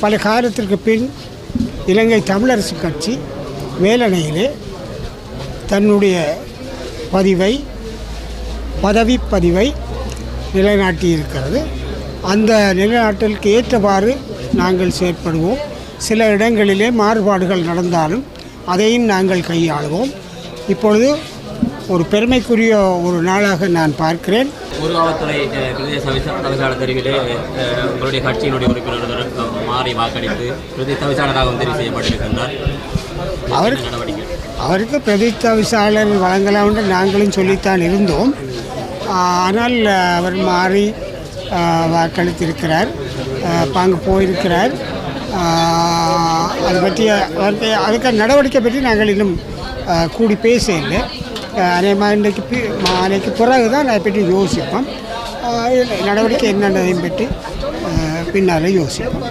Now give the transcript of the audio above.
பல காலத்திற்கு பின் இலங்கை தமிழரசு கட்சி வேலணையிலே தன்னுடைய பதிவை பதவி பதிவை நிலைநாட்டி இருக்கிறது அந்த நிலைநாட்டலுக்கு ஏற்றவாறு நாங்கள் செயற்படுவோம். சில இடங்களிலே மாறுபாடுகள் நடந்தாலும் அதையும் நாங்கள் கையாளுவோம். இப்பொழுது ஒரு பெருமைக்குரிய ஒரு நாளாக நான் பார்க்கிறேன். ஊர்காவத்துறை அஹ், பிரதேச தவிசா- தவிசாளர் தெரிவிலே உங்களுடைய கட்சியினுடைய உறுப்பினர்களுடன் மாறி வாக்களித்து தவிசாளராகவும் தெரிவு செய்யப்பட்டிருக்கின்றார். அவர் என்ன நடவடிக்கை? அவருக்கு பிரதித்த வழங்கலாம் என்று நாங்களும் சொல்லித்தான் இருந்தோம். ஆனால் அவர் மாறி வாக்களித்திருக்கிறார். அங்கே போயிருக்கிறார். அது பற்றிய அவருக்கு அதுக்கு நடவடிக்கை பற்றி நாங்கள் இன்னும் கூடி பேச இல்லை அநேகமாக இன்றைக்கு நாளைக்கு பிறகு தான் அதை பற்றி யோசிப்போம். நடவடிக்கை என்னென்னதையும் பற்றி பின்னால் யோசிப்போம்.